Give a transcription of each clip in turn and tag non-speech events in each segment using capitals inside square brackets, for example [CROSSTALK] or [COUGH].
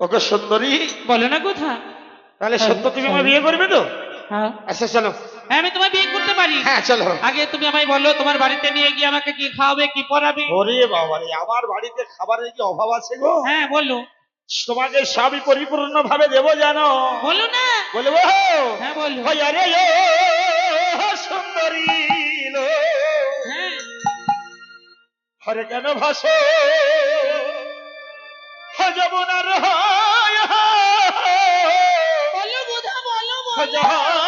ওকে সুন্দরী। বলো না কোথা? তাহলে সত্য তুমি আমার বিয়ে করবে তো? হ্যাঁ। আচ্ছা চলো। হ্যাঁ, আমি তোমায় বিয়ে করতে পারি। হ্যাঁ চলো। আগে তুমি আমায় বলো তোমার বাড়িতে নিয়ে গিয়ে আমাকে কি খাওয়াবে কি ওরে বাবা রে আমার বাড়িতে খাবারের কি অভাব আছে গো? হ্যাঁ বলো। তোমাকে সবই পরিপূর্ণ ভাবে দেবো জানো? বলো না। বলব হ্যাঁ বলো। ওই আরে ও সুন্দরী লো, হ্যাঁ। হরে কেন ভাসো? যমুনার হায় বলো বলো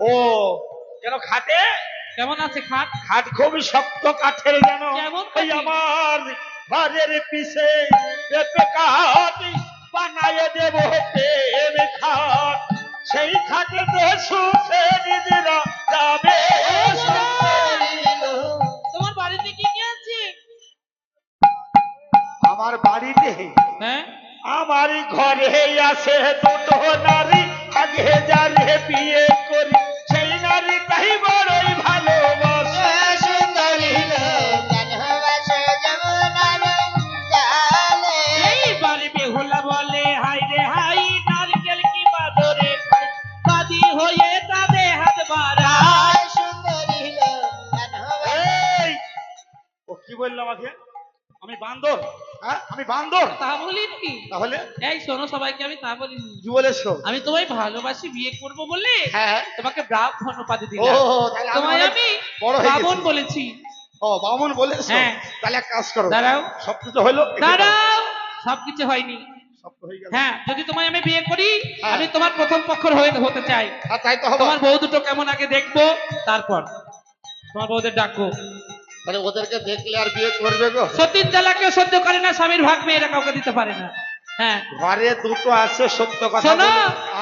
ও কেন খাটে? কেমন আছে খাট? খাট খুবই শক্ত কাঠের যেন। ওই আমার ঘরের পিছে পেঁপে কাঠ বানায় দেব প্রেম খাট। সেই খাটে সুখে নিজেরা যাবে। তোমার বাড়িতে কি কি আছে? আমার বাড়িতে হ্যাঁ? আমার ঘরে আছে দুটো নারী। আগে যারে বিয়ে করি কি হয়ে বলল আমাকে? আমি বান্দর? আমি বান্দর। তা বলিনি তাহলে? এই শোনো সবাইকে আমি তা বলিনি কি বলেছ আমি তোমায় ভালোবাসি বিয়ে করব বলে হ্যাঁ। তোমাকে ব্রাহ্মণ উপাধি দিলাম। তোমায় আমি বামন বলেছি। ও বামন বলেছ হ্যাঁ। তাহলে এক কাজ করো। দাঁড়াও। সব কিছু হলো দাঁড়াও। সবকিছু হয়নি। হয়ে হ্যাঁ যদি তোমায় আমি বিয়ে করি হ্যাঁ। আমি তোমার প্রথম পক্ষর হয়ে হতে চাই। তাই তো তোমার বউ দুটো কেমন আগে দেখব তারপর। তোমার বউদের ডাকবো তাহলে ওদেরকে দেখলে আর বিয়ে করবে গো? সতীর জ্বালাকে সহ্য করে না স্বামীর ভাগ মেয়েরা কাউকে দিতে পারে না। হ্যাঁ। ঘরে দুটো আছে সত্য কথা শোনো।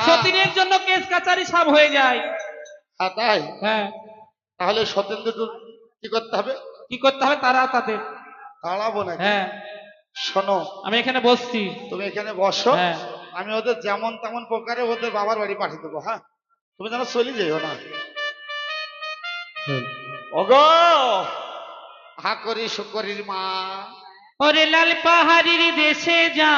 সতীনের জন্য কেস কাচারি সব হয়ে যায়। হ্যাঁ, তাই? হ্যাঁ। তাহলে সতেন্দ্র কি করতে হবে? কি করতে হবে? তারা তাদের। দাঁড়াবো না হ্যাঁ। শোনো। আমি এখানে বসছি। তুমি এখানে বসো। হ্যাঁ। আমি ওদের যেমন তেমন প্রকারে ওদের বাবার বাড়ি পাঠিয়ে দেবো হ্যাঁ? তুমি যেন চলে যেও না। ওগো! হা করি শুকরির মা। ওরে লাল পাহাড়ির দেশে যা,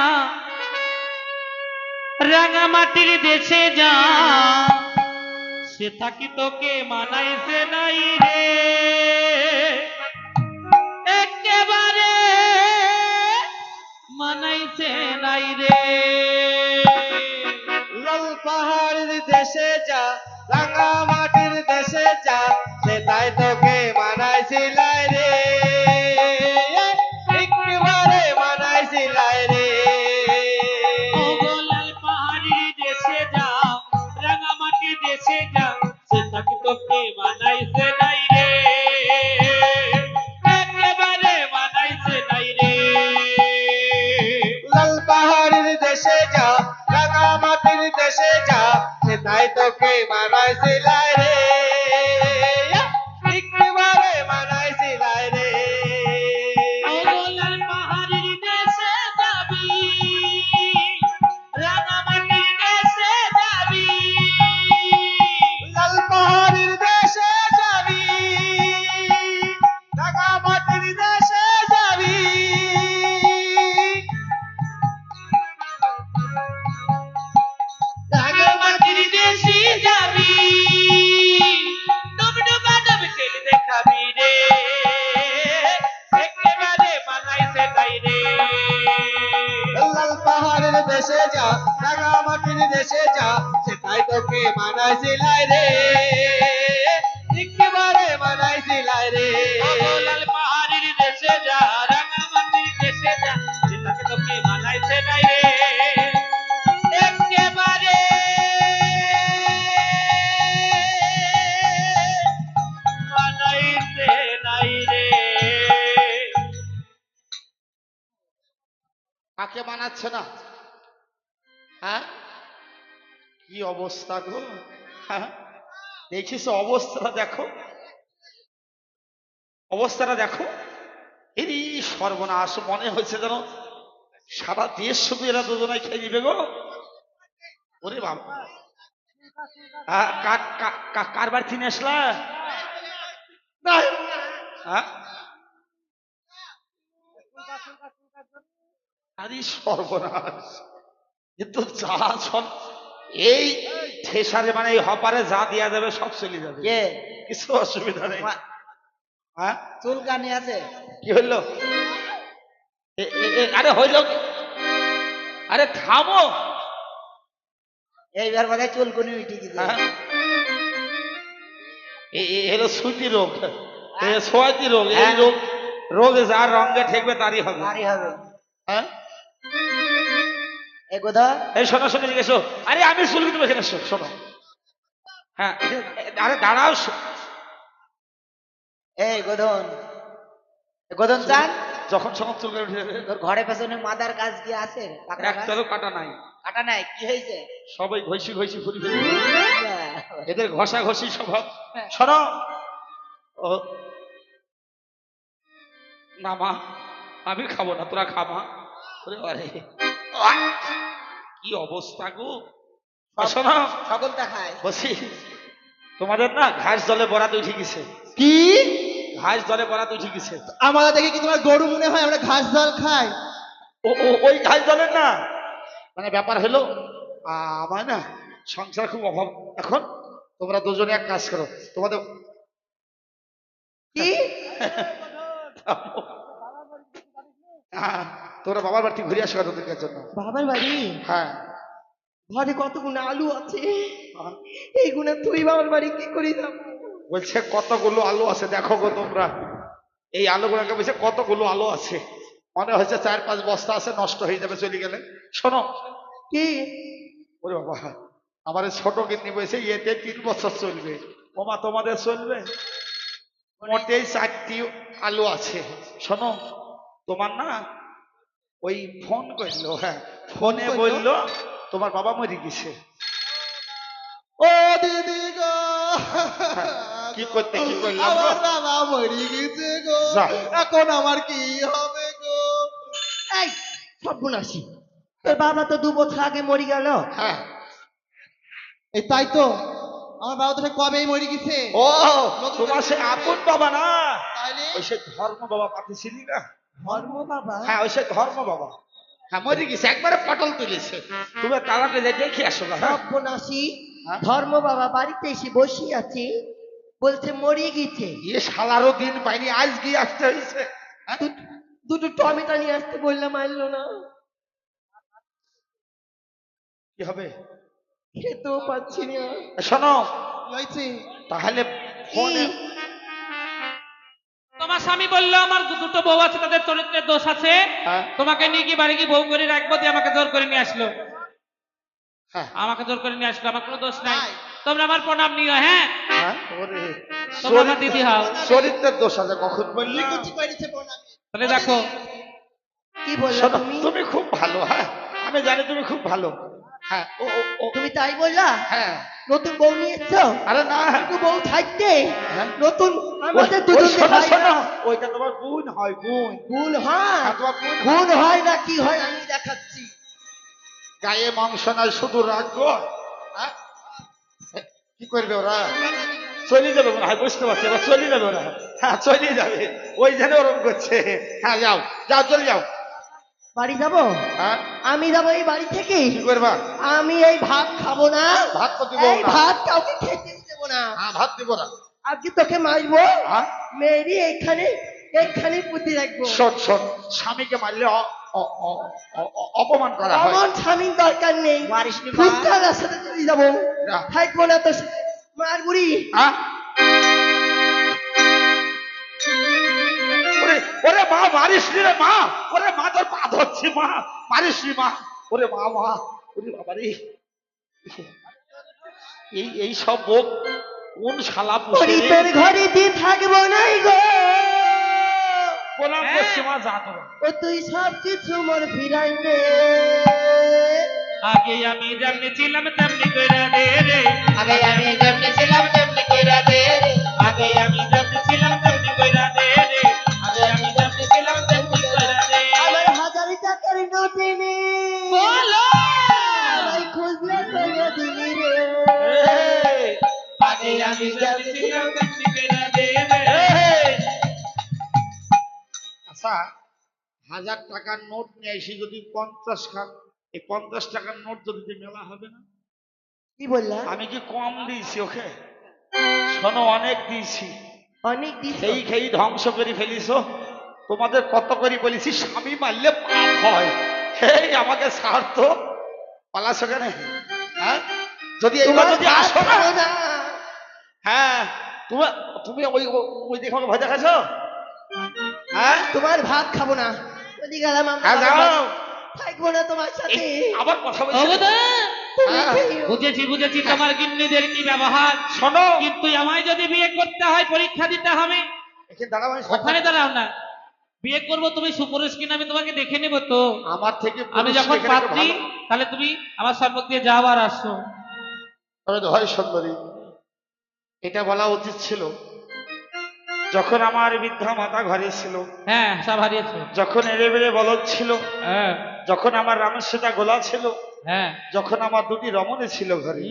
রাঙা মাটির দেশে যা। সে থাকি তোকে মানাইছে নাই রে। Gracias. এসে যা সেটাই তোকে মানাই সিলাই রে? একেবারে মানাই সিলাই রে। লাল পাহাড়ির দেশে যা রাঙামাটির দেশে যা সেটাকে তোকে মানাই সেটাই রে? একেবারে না? অবস্থা গো। হ্যাঁ দেখিস অবস্থাটা দেখো। অবস্থাটা দেখো। এরই সর্বনাশ মনে হয়েছে যেন সারা দেশ শুধু এরা দুজনাই খেয়ে নিবে গো। ওরে বাবা। আহ, কা- কা- কা- কার বাড়ি থেকে আসলা? হ্যাঁ? আরে সর্বনাশ। এ তো যা সব এই ঠেসারে মানে এই হপারে যা দেওয়া যাবে সব চলে যাবে। কে? কিছু অসুবিধা নেই। হ্যাঁ? চুলকানি আছে? কি হইল? আরে হইল আরে থামো। এইবার হয় চুলকুনি উঠে গেছে। হ্যাঁ? এ- এ হলো সুতি রোগ। এ সোয়াতি রোগ। এই হ্যাঁ। রোগ রোগে যার রঙে ঠেকবে তারই হবে। ভারী হবে। হ্যাঁ? এ কোথা এই শোনো শোনো জিজ্ঞেস আরে আমি চুলকি এখানে শোনো হ্যাঁ আরে দাঁড়াও এই গোধন গোধন চান? যখন সখন চুলকে উঠে যাবে। তোর ঘরে পেছনে মাদার কাজ কি আছে? একটারও কাটা নাই। কাটা নাই কি হয়েছে? সবাই ঘষি ঘষি ফুরি ফেলি এদের ঘষা ঘষি স্বভাব শোনো। ও। না মা আমি খাব না তোরা খামা বারে আহ! কি অবস্থা গো? আর শোনো। সকলটা খায় বসি। তোমাদের না ঘাস জলে বরাত উঠে গেছে। কি? ঘাস জলে বরাত উঠে গেছে। আমাদের দেখে কি তোমার গরু মনে হয় আমরা ঘাস জল খাই? ওই ঘাস জলের না? মানে ব্যাপার হলো আমার না সংসার খুব অভাব। এখন তোমরা দুজনে এক কাজ করো তোমাদের কি? হ্যাঁ, তোমরা বাবার বাড়ি ঘুরে আসো তোদের জন্য? বাবার বাড়ি? হ্যাঁ। ঘরে কত কতগুলো আলু আছে? এইগুলো তুই বাবার বাড়ি কি করি যাব? বলছে কতগুলো আলু আছে দেখো গো তোমরা। এই আলুগুলোকে বলছে কতগুলো আলু আছে? মনে হচ্ছে চার পাঁচ বস্তা আছে নষ্ট হয়ে যাবে চলে গেলে। শোনো। কি? ওরে বাবা আমার এই ছোট কিডনি বলছে এতে তিন বছর চলবে। ওমা তোমাদের চলবে? মোটেই চারটি আলু আছে। শোনো তোমার না ওই ফোন করল হ্যাঁ ফোনে করল? বলল তোমার বাবা মরে গেছে। ও দিদি গো। কি করতে কি করলাম আমার বাবা মরে গেছে গো। এখন আমার কি হবে গো? এই সর্বনাশী তোর বাবা তো দু বছর আগে মরে গেল। হ্যাঁ। এই তাই তো আমার বাবা তো সে কবেই মরে গেছে? ও তোমার সে আপন বাবা না। তাইলে? ওই সে ধর্ম বাবা পাঠিয়েছিলি না? ধর্ম বাবা। হ্যাঁ ওই সে ধর্ম বাবা। হ্যাঁ মরে গেছে একবারে পটল তুলেছে। তুমি তাড়াতাড়ি যাই দেখে আসো হ্যাঁ? সর্বনাশী হ্যাঁ? ধর্ম বাবা বাড়িতে এসে বসে আছে বলছে মরিয়ে গেছে। ইয়ে শালারও দিন পাইনি আজ গিয়ে আসতে হয়েছে হ্যাঁ? দুটো টমেটো নিয়ে আসতে বললাম আনলো না। কি হবে? খেতেও পাচ্ছি না। শোনো তাহলে ফোনে তোমার স্বামী বলল আমার দুটো বউ আছে তাদের চরিত্রের দোষ আছে। হ্যাঁ। তোমাকে নিয়ে গিয়ে বাড়ি গিয়ে বউ করে রাখব দিয়ে আমাকে জোর করে নিয়ে আসলো। হ্যাঁ। আমাকে জোর করে নিয়ে আসলো আমার কোনো দোষ নাই। তোমরা আমার প্রণাম নিও হ্যাঁ? হ্যাঁ তোমরা আমার দিদি হও। চরিত্রের দোষ আছে কখন? বললি। তাহলে দেখো। কি তুমি? তুমি খুব ভালো হ্যাঁ। আমি জানি তুমি খুব ভালো। হ্যাঁ ও ও, ও। তুমি তাই বললা? হ্যাঁ। নতুন বউ নিয়ে এসছো আরে না। একটু বউ থাকতে? হ্যাঁ। নতুন আমাদের ওই- ওই দুজনকে শোনো, হয় শোনো, না। ওইটা তোমার গুণ হয় গুণ। ভুল হয়? তোমার গুণ হয় না কি হয় আমি দেখাচ্ছি। গায়ে মাংস নাই শুধু রাখব হ্যাঁ? কি করবে ওরা? চলে যাবে মনে হয় বুঝতে পারছি এবার চলে যাবে ওরা হ্যাঁ। চলে যাবে। ওই জন্য ওরকম করছে। হ্যাঁ যাও যাও চলে যাও। বাড়ি যাব? হ্যাঁ। আমি যাব এই বাড়ি থেকে? কি করবা? আমি এই ভাত খাব না। ভাত তো দিব? এই ভাত কাউকে খেতে দেবো না। হ্যাঁ ভাত দিব না। আজকে তোকে মারবো? হ্যাঁ। মেরি এখানে এখানে পুঁতি রাখব। শোন শোন স্বামীকে মারলে অপমান করা হয়। আমার স্বামীর দরকার নেই? ফুটকার সাথে চলে যাব। থাকব না তো মার বুড়ি হ্যাঁ। ওরে মা মারিস রে মা। ওরে মা তোর পা ধরছি মা। মারিস নি মা। ওরে মা মা। ওরে বাবা রে। এই এই সব বোক কোন শালা পুষে ঘরে দিয়ে থাকব নাই গো। প্রণাম হ্যাঁ, সীমা যা তোরা ও তুই সব কিছু মোর ফিরাই নে। আগে আমি যেমনি ছিলাম তেমনি কইরা দে রে। আগে আমি যেমনি ছিলাম তেমনি কইরা দে রে। আগে আমি টাকার নোট নিয়ে এসে যদি পঞ্চাশ খান এই পঞ্চাশ টাকার নোট যদি মেলা হবে না। কি বললা? আমি কি কম দিয়েছি ওকে? শোনো অনেক দিয়েছি। অনেক দিস সেই খেই ধ্বংস করে ফেলিস তোমাদের কত করে বলেছি স্বামী মারলে পাপ হয়। এই আমাকে ছাড় তো। পালাস কেন? হ্যাঁ? যদি এইবার যদি আসো না। হ্যাঁ তুমি তুমি ওই ওই দেখে আমাকে ভয় দেখাছো হ্যাঁ? তোমার ভাত খাব না। ওদিকে গেলাম হ্যাঁ আমরা যাও থাকব না তোমার সাথে। আবার কথা বলছি। তুমি হ্যাঁ। বুঝেছি বুঝেছি তোমার গিন্নিদের কি ব্যবহার? শোনো। কিন্তু আমায় যদি বিয়ে করতে হয় পরীক্ষা দিতে হবে। এখানে দাঁড়াও আমি ওখানে দাঁড়াও না। বিয়ে করব তুমি সুপুরুষ কিনা আমি তোমাকে দেখে নেব তো। আমার থেকে আমি যখন পাত্রী তাহলে তুমি আমার সম্পর্ক দিয়ে যাও আর আসো। তবে হয় সুন্দরী। এটা বলা উচিত ছিল। যখন আমার বৃদ্ধা মাতা ঘরে ছিল হ্যাঁ সব হারিয়েছো। যখন এড়ে বেড়ে বলদ ছিল হ্যাঁ। যখন আমার রামের সেটা গোলা ছিল হ্যাঁ। যখন আমার দুটি রমণী ছিল ঘরে।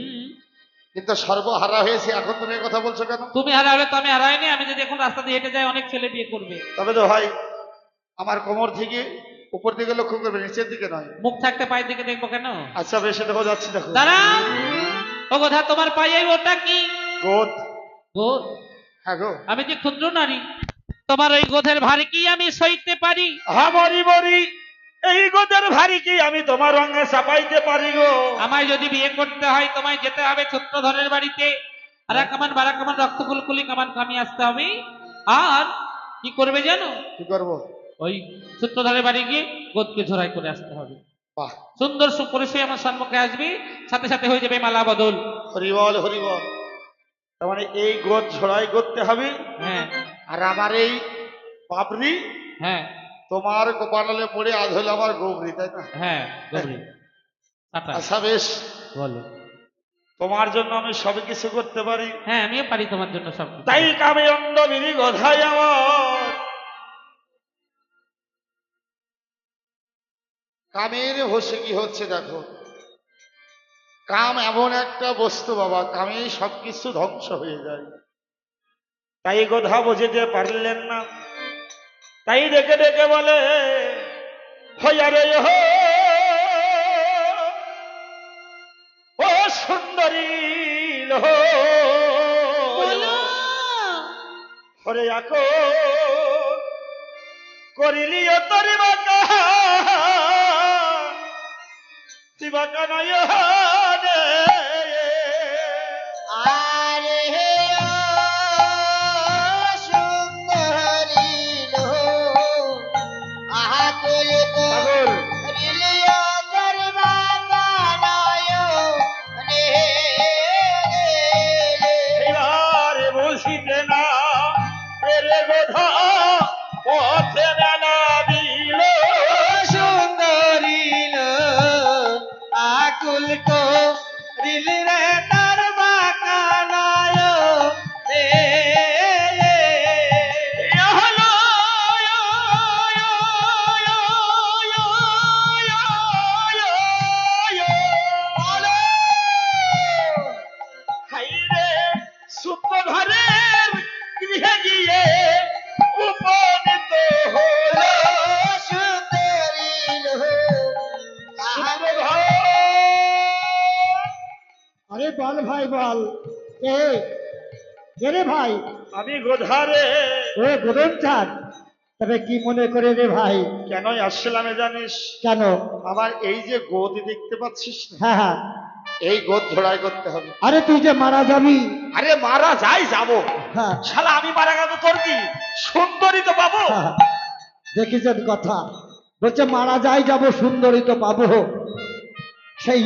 কিন্তু সর্বহারা হয়েছে এখন তুমি কথা বলছো কেন? তুমি হারাবে তো আমি হারাইনি আমি যদি এখন রাস্তা দিয়ে হেঁটে যাই অনেক ছেলে বিয়ে করবে। তবে তো ভাই আমার কোমর থেকে উপর দিকে লক্ষ্য করবে নিচের দিকে নয়। মুখ থাকতে পায়ের দিকে দেখব কেন? আচ্ছা বেশি দেখো যাচ্ছি দেখো। দাঁড়াও। ও কথা তোমার পায়ে ওটা কি? গোদ। গোদ? আমি যে ক্ষুদ্র নারী তোমার ওই গোধের ভার কি আমি সইতে পারি? হ্যাঁ মরি মরি এই গোদের ভারী কি আমি তোমার রঙে চাপাইতে পারি গো। আমায় যদি বিয়ে করতে হয় তোমায় যেতে হবে ছত্রধরের বাড়িতে। আর এক কামান বারা কামান রক্ত কুলকুলি কামান কামিয়ে আসতে হবে। আর কি করবে জানো? কি করব? ওই সূত্রধারের বাড়ি গিয়ে গোদকে ঝোড়াই করে আসতে হবে। বাহ। সুন্দর সুপরিচয় আমার সম্মুখে আসবে সাথে সাথে হয়ে যাবে মালা বদল। হরিবল হরিবল তার মানে এই গোদ ঝোড়াই করতে হবে। হ্যাঁ। আর আমার এই পাপড়ি হ্যাঁ। তোমার কপালে পড়ে আজ হলো আমার গৌরী তাই না? হ্যাঁ গৌরী। আচ্ছা। বেশ। বলো। তোমার জন্য আমি সব কিছু করতে পারি। হ্যাঁ আমিও পারি তোমার জন্য সব। তাই কামে অন্ধ বিধি গধাই আমার। কামের হসে কি হচ্ছে দেখো? কাম এমন একটা বস্তু বাবা কামে সবকিছু ধ্বংস হয়ে যায়। তাই গোধা বুঝিতে পারলেন না। তাই ডেকে ডেকে বলে হইয়ারে হো ও সুন্দরী হরে আকো করিলি তোর বাকা। শিবাকা নয় কে রে ভাই? আমি গোধারে। ও গোদন চাঁদ। তবে কি মনে করে রে ভাই? কেন আসছিলামে জানিস? কেন? আমার এই যে গোদ দেখতে পাচ্ছিস হ্যাঁ হ্যাঁ। এই গোদ ঝোড়াই করতে হবে। আরে তুই যে মারা যাবি। আরে মারা যাই যাব। হ্যাঁ। শালা আমি মারা গেল তোর কি? সুন্দরী তো পাবো। হ্যাঁ, দেখেছেন কথা? বলছে মারা যাই যাব সুন্দরী তো পাবো। সেই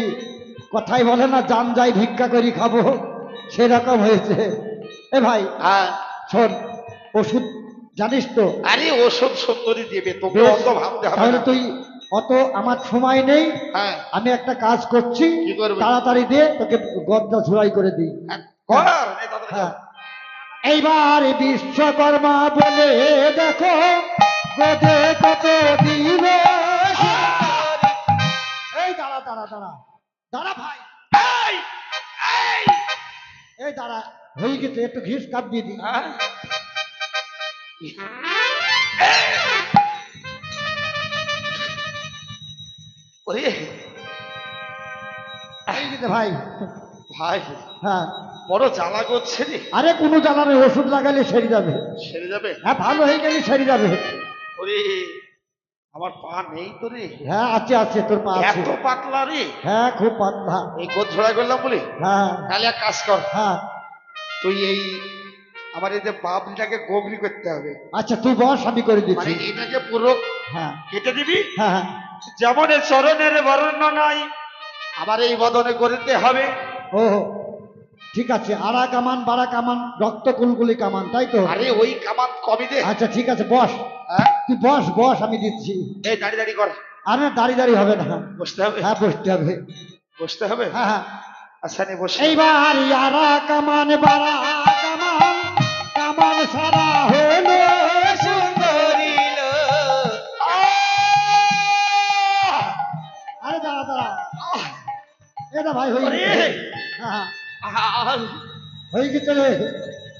কথাই বলে না জান যাই ভিক্ষা করি খাব। সেরকম হয়েছে। এ ভাই হ্যাঁ শোন ওষুধ জানিস তো? আরে ওষুধ সুন্দরী দেবে তোকে অত ভাবতে হবে তাহলে তুই অত আমার সময় নেই। হ্যাঁ। আমি একটা কাজ করছি তাড়াতাড়ি দিয়ে তোকে গদ্দা ঝুড়াই করে দিই। হ্যাঁ, হ্যাঁ। এইবার বিশ্বকর্মা বলে দেখো গোদে কত দিল এই দাঁড়া দাঁড়া দাঁড়া। দাঁড়া ভাই। এই দাঁড়া। হয়ে গেছে একটু ঘিস কাপ দিয়ে গেছে ভাই। ভাই হ্যাঁ। বড় জ্বালা করছে রে। আরে কোনো জ্বালানে ওষুধ লাগালে সেরে যাবে। সেরে যাবে? হ্যাঁ ভালো হয়ে গেলে সেরে যাবে। ওরে আমার পা নেই তো রে। হ্যাঁ আছে আছে তোর পা আছে। এত পাতলা রে। হ্যাঁ খুব পাতলা। এই গোদ ঝোড়া করলাম বলি? হ্যাঁ। তাহলে এক কাজ কর। হ্যাঁ। তুই এই আমার এই যে বাবলিটাকে গোবরি করতে হবে। আচ্ছা তুই বস আমি করে মানে দিচ্ছি এটাকে পুরো হ্যাঁ। কেটে দিবি? হ্যাঁ হ্যাঁ। যেমন এ চরণের বর্ণ নাই আবার এই বদনে করিতে হবে। ও ঠিক আছে। আড়া কামান বাড়া কামান রক্ত কুলকুলি কামান তাই তো? আরে ওই কামান কবি দে। আচ্ছা ঠিক আছে বস। হ্যাঁ? তুই বস বস আমি দিচ্ছি। এই দাঁড়ি দাঁড়ি কর। আর না দাঁড়িয়ে দাঁড়িয়ে হবে না। বসতে হবে। হ্যাঁ বসতে হবে। বসতে হবে? হ্যাঁ হ্যাঁ। আচ্ছা নি বসে এইবার আড়া কামান বাড়া কামান কামান সারা হলো সুন্দরী লো আরে দাঁড়া দাঁড়া। এটা ভাই হয়ে আরে! গেছে। হ্যাঁ হ্যাঁ, আর গেছে রে।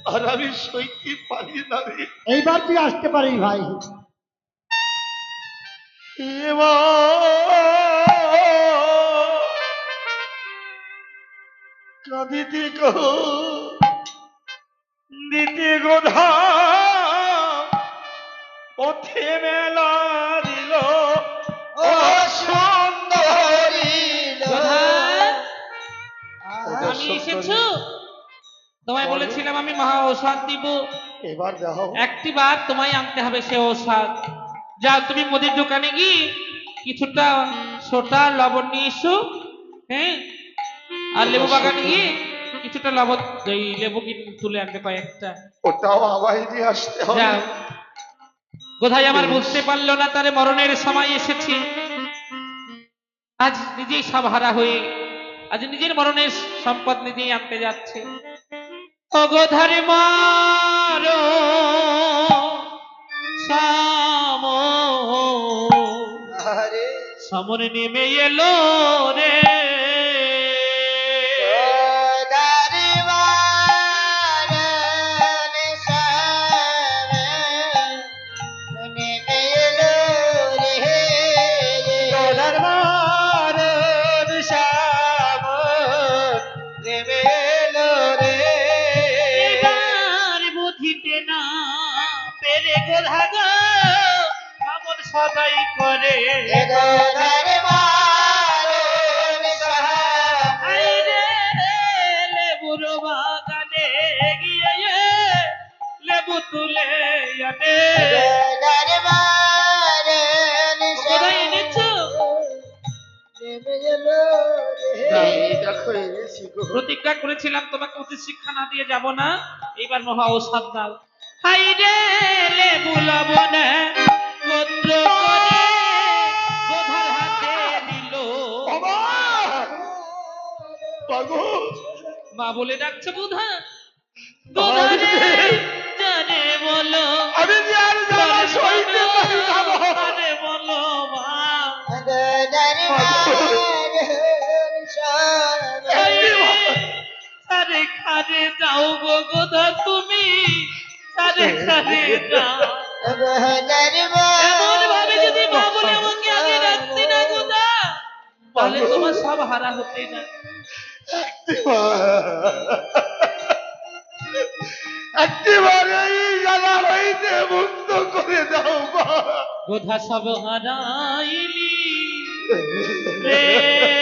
আর আমি সইতে পারি না রে? এইবার তুই আসতে পারিস ভাই। কাঁদিতে গো। দিতে গোধা পথে মেলা দিল। ও সুন্দরী আমি এসেছ? তোমায় বলেছিলাম আমি মহা ঔষধ দিব। এবার একটি বার তোমায় আনতে হবে সে ঔষধ। যাও তুমি মুদির দোকানে গিয়ে কিছুটা সোটা লবণ নিয়ে এসো হ্যাঁ? আর লেবু বাগানে গিয়ে কিছুটা লবণ এই লেবু তুলে আনতে কয়েকটা। ওটাও আবার নিয়ে আসতে হবে। কোথায় আমার বুঝতে পারল না তারে মরণের সময় এসেছে। আজ নিজেই সব হারা হয়ে আজ নিজের মরণের সম্পদ নিজেই আনতে যাচ্ছে। অগোধারে মার সাম। সমরে নেমে এলো রে। প্রতিজ্ঞা করেছিলাম তোমাকে উচিত শিক্ষা না দিয়ে যাব না। এইবার মহা ঔষধ দাও হাই রে লেবু লবণে গোত্র করে গোধার হাতে দিল। মা বলে ডাকছে বুধা জানে বলো। আমি আর সইতে পারি না। সারে খারে যাও গো গোধা তুমি। খারে যাও। এমন ভাবে যদি মা আমাকে আগে রাখতে না গোদা তাহলে তোমার সব হারা হতে না। একেবারে জ্বালা হইতে মুক্ত করে দাও মা। গোধা সব হারাইলি। রে [LAUGHS]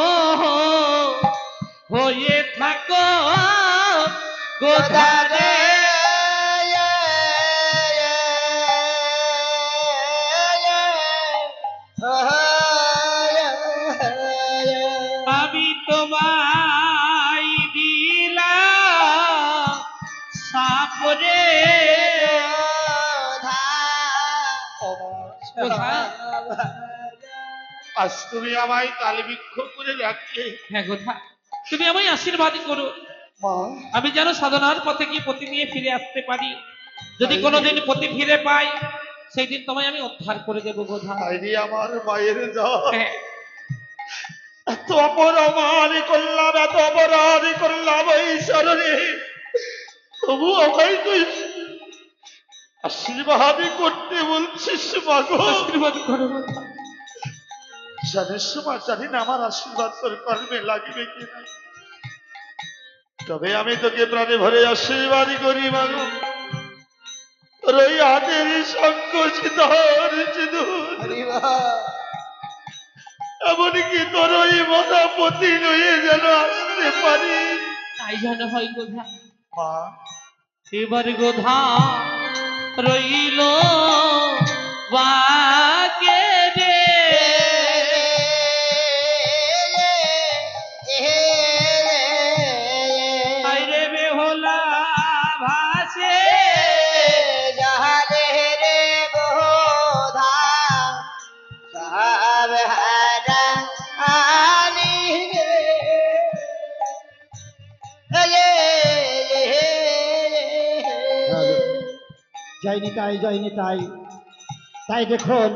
গোধারে আমি তোমায় দিলাম সাপরে আজ তুমি আমায় তালে বিক্ষোভ করে রাখলে। হ্যাঁ গোধা তুমি আমায় আশীর্বাদ করো। আমি যেন সাধনার পথে গিয়ে পতি নিয়ে ফিরে আসতে পারি। যদি কোনোদিন পতি ফিরে পাই সেই দিন তোমায় আমি উদ্ধার করে দেবো আমার মায়ের হ্যাঁ। এত অপরাধ করলাম এত অপরাধ করলাম শরণে তবু আমায় তুই আশীর্বাদ করতে বলছিস মাগো আশীর্বাদ করো জানিস মা জানি না আমার আশীর্বাদ তোর কর্মে লাগবে কিনা। তবে আমি তোকে প্রাণে ভরে আশীর্বাদ করি মাগো তোর ওই হাতের সংকোচিত এমনকি তোর ওই মতাপতি নয়ে যেন আসতে পারি। তাই যেন হয় গোধা। এবার গোধা রইল বাকে নিতাই জয় নিতাই। তাই দেখুন